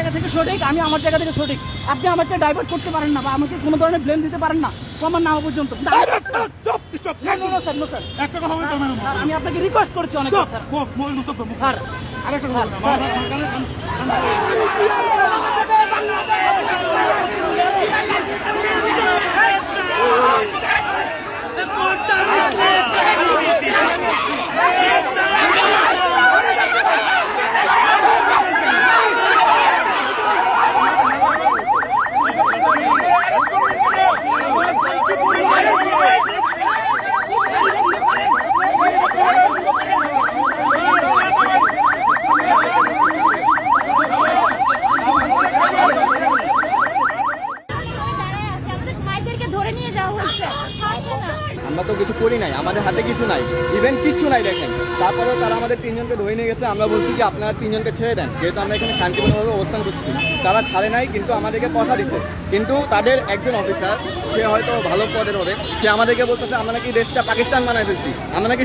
জায়গা থেকে সঠিক আমি আমার জায়গা থেকে সঠিক। আপনি আমাকে ডাইভার্ট করতে পারেন না বা আমাকে কোনো ধরনের ব্লেম দিতে পারেন না সমান না হওয়া পর্যন্ত। আমি- আপনাকে রিকোয়েস্ট করছি অনেক স্যার। আরেকটা কথা বলতে হবে। দাঁড়ায় আছে আমাদের ভাইদেরকে আমরা তো কিছু করি নাই, আমাদের হাতে কিছু নাই। ইভেন কিচ্ছু নাই দেখেন। তারপরেও তারা আমাদের তিনজনকে ধরে নিয়ে গেছে, আমরা বলছি যে আপনারা তিনজনকে ছেড়ে দেন। যেহেতু আমরা এখানে শান্তিপূর্ণভাবে অবস্থান করছি। তারা ছাড়ে নাই, কিন্তু আমাদেরকে কথা দিচ্ছে কিন্তু তাদের একজন অফিসার সে হয়তো ভালো পদের হবে, সে আমাদেরকে বলতেছে, আমরা নাকি দেশটা পাকিস্তান বানায় ফেলছি। আমরা নাকি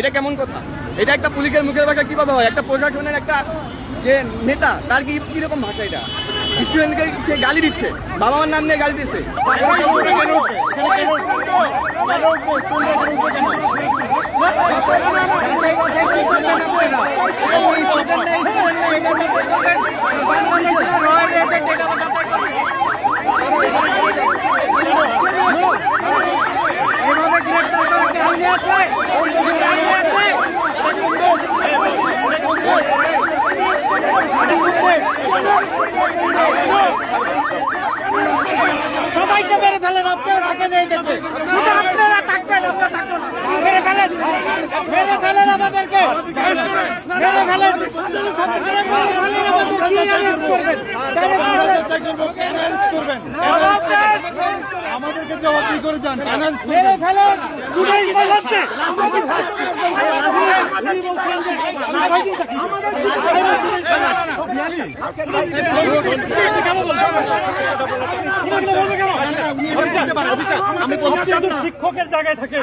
এটা কেমন কথা? এটা একটা পুলিশের মুখের ভাষা কীভাবে হয়? একটা প্রশাসনের একটা যে নেতা, তার কি কীরকম ভাষা এটা? স্টুডেন্টকে গালি দিচ্ছে। বাবা মার নাম নিয়ে গালি দিচ্ছে। সবাইকে মেরে ফেলেন আপনারা থাকেন এই দেশে শুধু আপনারা থাকবেন মেরে ফেলেন মেরে ফেলেন আমাদেরকে। মেরে ফেলেন। মেরে ফেলেন আমাদের কি করবেন? আমাদেরকে জবাবদি করে যান ফাইন্যান্স মেরে ফেলেন আমাদের আমি শিক্ষকের জায়গায় থাকে